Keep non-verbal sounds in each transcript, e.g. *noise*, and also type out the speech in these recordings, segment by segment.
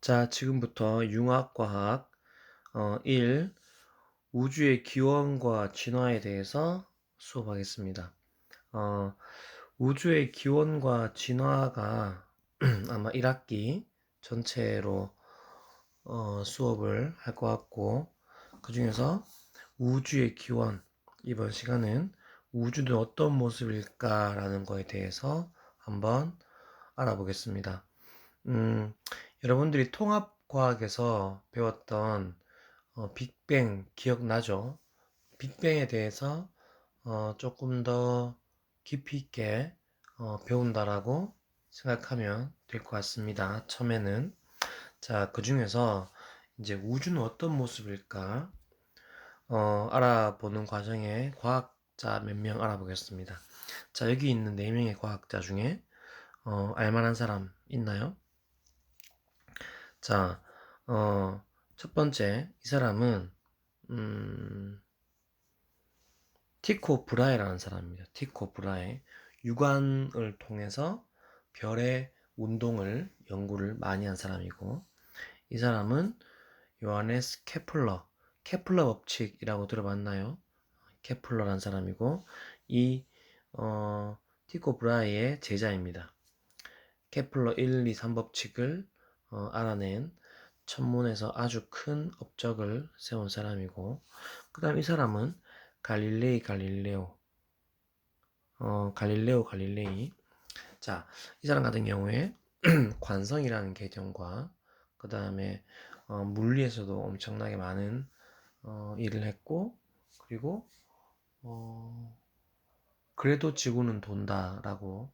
자, 지금부터 융합과학 어, 1 우주의 기원과 진화에 대해서 수업하겠습니다. 어, 우주의 기원과 진화가 *clears throat* 아마 1학기 전체로 어, 수업을 할 것 같고 그 중에서 우주의 기원 이번 시간은 우주는 어떤 모습일까라는 거에 대해서 한번 알아보겠습니다. 음, 여러분들이 통합과학에서 배웠던 어, 빅뱅 기억나죠? 빅뱅에 대해서 어, 조금 더 깊이 있게 어, 배운다라고 생각하면 될 것 같습니다. 처음에는 자, 그 중에서 이제 우주는 어떤 모습일까 어, 알아보는 과정에 과학자 몇 명 알아보겠습니다. 자, 여기 있는 네 명의 과학자 중에 어, 알만한 사람 있나요? 자, 어, 첫 번째, 이 사람은, 음, 티코 브라에라는 사람입니다. 티코 브라에. 육안을 통해서 별의 운동을 연구를 많이 한 사람이고, 이 사람은 요하네스 케플러, 케플러 법칙이라고 들어봤나요? 케플러라는 사람이고, 이, 어, 티코 브라이의 제자입니다. 케플러 1, 2, 3 법칙을 어, 알아낸 천문에서 아주 큰 업적을 세운 사람이고 그 다음 이 사람은 갈릴레이 갈릴레오 어, 갈릴레오 갈릴레이 자, 이 사람 같은 경우에 *clears throat* 관성이라는 개념과 그 다음에 어, 물리에서도 엄청나게 많은 어, 일을 했고 그리고 어, 그래도 지구는 돈다라고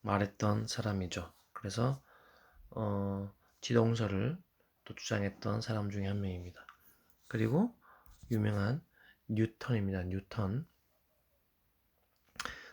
말했던 사람이죠. 그래서 어, 지동설을 또 주장했던 사람 중에 한 명입니다. 그리고 유명한 뉴턴입니다. 뉴턴.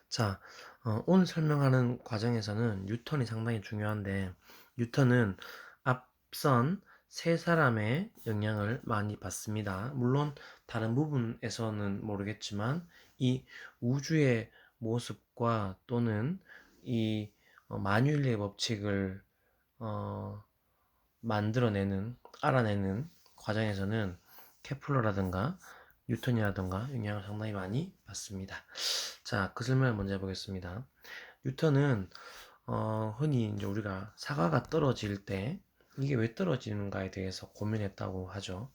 자, 어, 오늘 설명하는 과정에서는 뉴턴이 상당히 중요한데, 뉴턴은 앞선 세 사람의 영향을 많이 받습니다. 물론 다른 부분에서는 모르겠지만, 이 우주의 모습과 또는 이 어, 마뉴일의 법칙을 어, 만들어내는, 알아내는 과정에서는 케플러라든가 뉴턴이라든가 영향을 상당히 많이 받습니다. 자, 그 설명을 먼저 해보겠습니다. 뉴턴은 어, 흔히 이제 우리가 사과가 떨어질 때 이게 왜 떨어지는가에 대해서 고민했다고 하죠.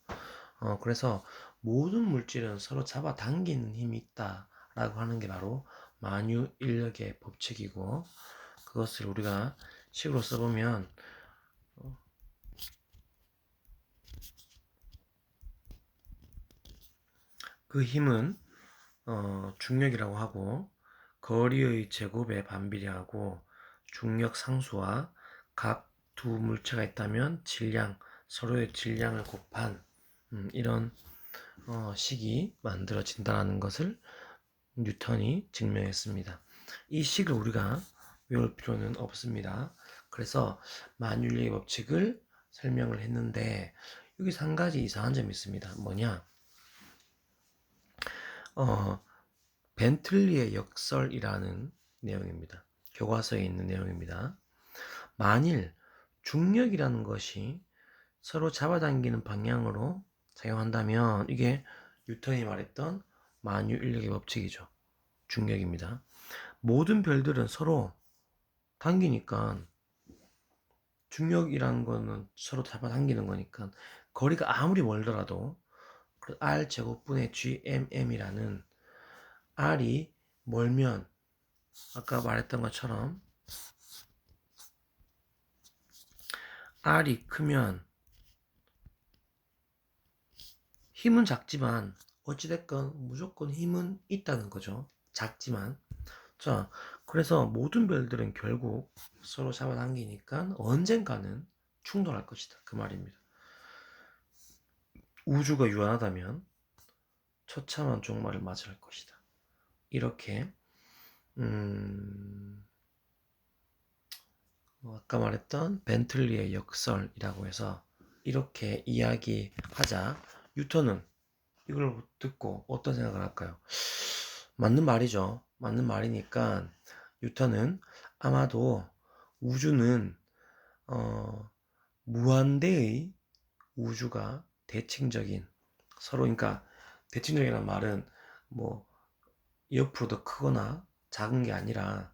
어, 그래서 모든 물질은 서로 잡아당기는 힘이 있다라고 하는 게 바로 만유 인력의 법칙이고 그것을 우리가 식으로 써보면 그 힘은 어, 중력이라고 하고 거리의 제곱에 반비례하고 중력 상수와 각 두 물체가 있다면 질량 서로의 질량을 곱한 음, 이런 어, 식이 만들어진다는 것을 뉴턴이 증명했습니다. 이 식을 우리가 외울 필요는 없습니다. 그래서 만율리의 법칙을 설명을 했는데 여기서 한 가지 이상한 점이 있습니다. 뭐냐? 어, 벤틀리의 역설이라는 내용입니다. 교과서에 있는 내용입니다. 만일 중력이라는 것이 서로 잡아당기는 방향으로 작용한다면 이게 뉴턴이 말했던 만유인력의 법칙이죠. 중력입니다. 모든 별들은 서로 당기니까 중력이라는 거는 서로 잡아당기는 거니까 거리가 아무리 멀더라도 그 R 제곱분의 GMM이라는 R이 멀면 아까 말했던 것처럼 R이 크면 힘은 작지만 어찌됐건 무조건 힘은 있다는 거죠. 작지만 자 그래서 모든 별들은 결국 서로 잡아당기니까 언젠가는 충돌할 것이다 그 말입니다. 우주가 유한하다면 처참한 종말을 맞이할 것이다. 이렇게 음, 뭐 아까 말했던 벤틀리의 역설이라고 해서 이렇게 이야기하자 뉴턴은 이걸 듣고 어떤 생각을 할까요? 맞는 말이죠. 맞는 말이니까 뉴턴은 아마도 우주는 어, 무한대의 우주가 대칭적인 서로 그러니까 대칭적이라는 말은 뭐 옆으로 더 크거나 작은 게 아니라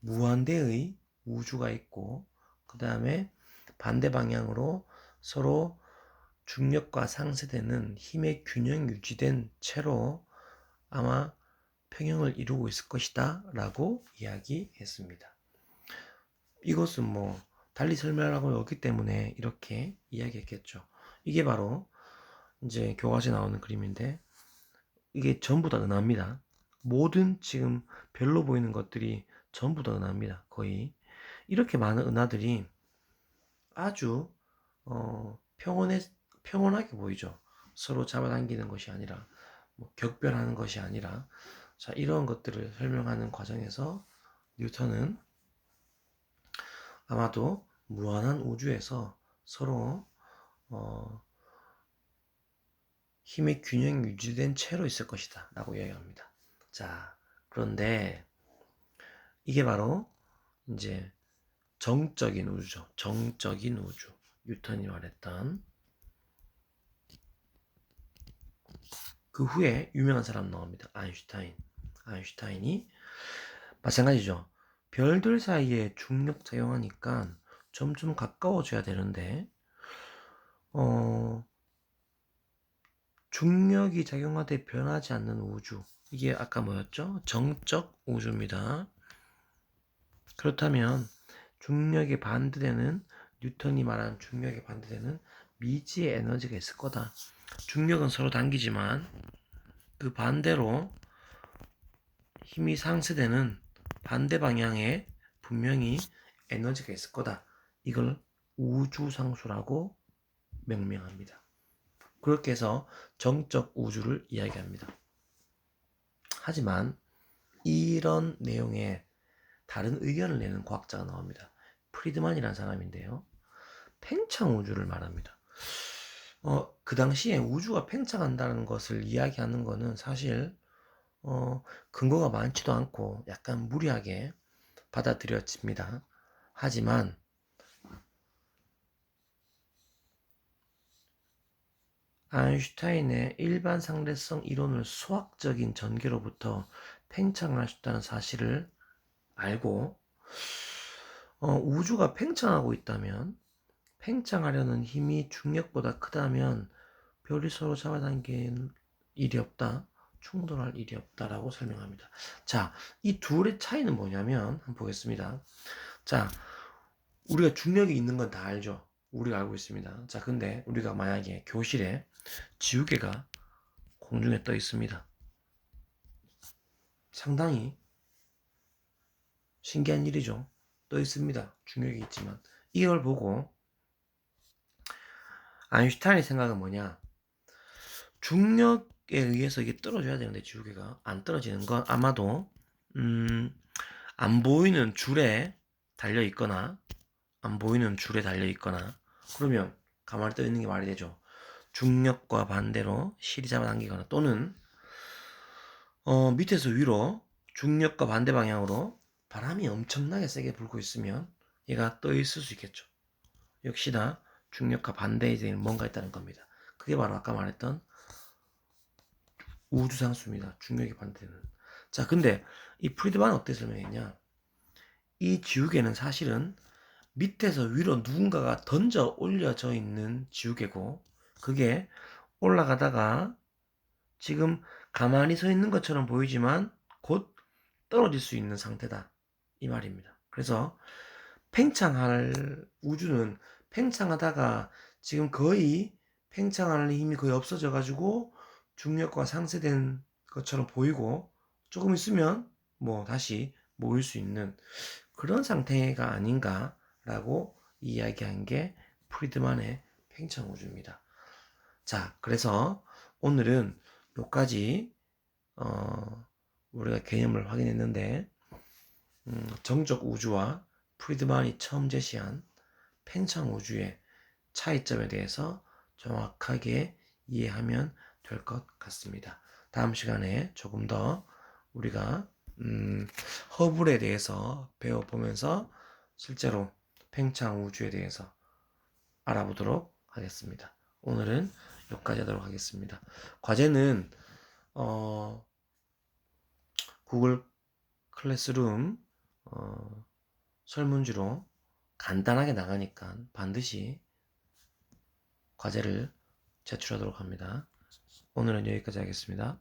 무한대의 우주가 있고 그 다음에 반대 방향으로 서로 중력과 상쇄되는 힘의 균형 유지된 채로 아마 평형을 이루고 있을 것이다 라고 이야기했습니다. 이것은 뭐 달리 설명하고 없기 때문에 이렇게 이야기했겠죠. 이게 바로 이제 교과서에 나오는 그림인데 이게 전부 다 은하입니다. 모든 지금 별로 보이는 것들이 전부 다 은하입니다. 거의 이렇게 많은 은하들이 아주 어, 평온해 평온하게 보이죠. 서로 잡아당기는 것이 아니라 뭐 격별하는 것이 아니라 자 이런 것들을 설명하는 과정에서 뉴턴은 아마도 무한한 우주에서 서로 어, 힘의 균형 유지된 채로 있을 것이다 라고 이야기합니다. 자 그런데 이게 바로 이제 정적인 우주죠. 정적인 우주. 뉴턴이 말했던 그 후에 유명한 사람 나옵니다. 아인슈타인. 아인슈타인이 마찬가지죠. 별들 사이에 중력 작용하니까 점점 가까워져야 되는데 어 중력이 작용하되 변하지 않는 우주. 이게 아까 뭐였죠? 정적 우주입니다. 그렇다면 중력에 반대되는 뉴턴이 말한 중력에 반대되는 미지의 에너지가 있을 거다. 중력은 서로 당기지만 그 반대로 힘이 상쇄되는 반대 방향에 분명히 에너지가 있을 거다. 이걸 우주상수라고 명명합니다. 그렇게 해서 정적 우주를 이야기합니다. 하지만 이런 내용에 다른 의견을 내는 과학자가 나옵니다. 프리드만이라는 사람인데요. 팽창 우주를 말합니다. 어, 그 당시에 우주가 팽창한다는 것을 이야기하는 것은 사실 어, 근거가 많지도 않고 약간 무리하게 받아들여집니다. 하지만 아인슈타인의 일반 상대성 이론을 수학적인 전개로부터 팽창할 수 있다는 사실을 알고 어, 우주가 팽창하고 있다면 팽창하려는 힘이 중력보다 크다면 별이 서로 잡아당기는 일이 없다. 충돌할 일이 없다라고 설명합니다. 자, 이 둘의 차이는 뭐냐면 한번 보겠습니다. 자, 우리가 중력이 있는 건 다 알죠. 우리가 알고 있습니다. 자, 근데 우리가 만약에 교실에 지우개가 공중에 떠 있습니다. 상당히 신기한 일이죠. 떠 있습니다. 중력이 있지만 이걸 보고 아인슈타인의 생각은 뭐냐? 중력에 의해서 이게 떨어져야 되는데 지우개가 안 떨어지는 건 아마도 음, 안 보이는 줄에 달려 있거나 안 보이는 줄에 달려 있거나 그러면 가만히 떠 있는 게 말이 되죠. 중력과 반대로 실이 잡아당기거나 또는 어, 밑에서 위로 중력과 반대 방향으로 바람이 엄청나게 세게 불고 있으면 얘가 떠 있을 수 있겠죠. 역시나 중력과 반대에 대한 뭔가 있다는 겁니다. 그게 바로 아까 말했던 우주상수입니다. 중력이 반대되는. 자, 근데 이 프리드만은 어떻게 설명했냐? 이 지우개는 사실은 밑에서 위로 누군가가 던져 올려져 있는 지우개고, 그게 올라가다가 지금 가만히 서 있는 것처럼 보이지만 곧 떨어질 수 있는 상태다. 이 말입니다. 그래서 팽창할 우주는 팽창하다가 지금 거의 팽창하는 힘이 거의 없어져 가지고 중력과 상쇄된 것처럼 보이고 조금 있으면 뭐 다시 모일 수 있는 그런 상태가 아닌가라고 이야기한 게 프리드만의 팽창 우주입니다. 자, 그래서 오늘은 여기까지 어, 우리가 개념을 확인했는데 음, 정적 우주와 프리드만이 처음 제시한 팽창 우주의 차이점에 대해서 정확하게 이해하면 될 것 같습니다. 다음 시간에 조금 더 우리가 음, 허블에 대해서 배워보면서 실제로 팽창 우주에 대해서 알아보도록 하겠습니다. 오늘은 여기까지 하도록 하겠습니다. 과제는 어, 구글 클래스룸 어, 설문지로 간단하게 나가니까 반드시 과제를 제출하도록 합니다. 오늘은 여기까지 하겠습니다.